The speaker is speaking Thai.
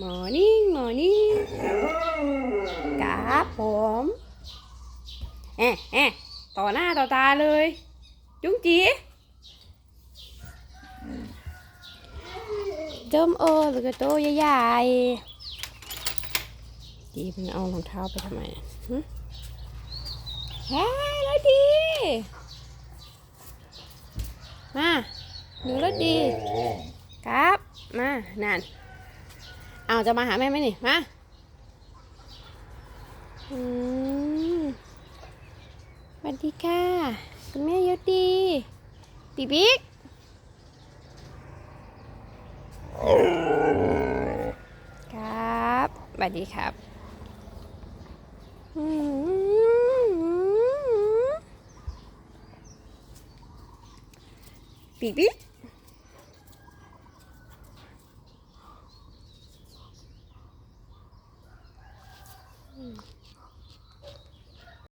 มอนิ่งมอนิ่งครับผมแอะแอะต่อหน้าต่อตาเลย จุ้งจีจมเออหรือกระโตใหญ่ๆจีมันเอารองเท้าไปทำไมอะหึเฮ้ยแล้วดี มา หนูแล้วดี ครับ มา นั่น เอาจะมาหาแม่ไหมนี่ มาอืมสวัสดีค่ะ คุณแม่ยศดีปีบิ๊กครับสวัสดีครับอืมปีบิ๊ก see.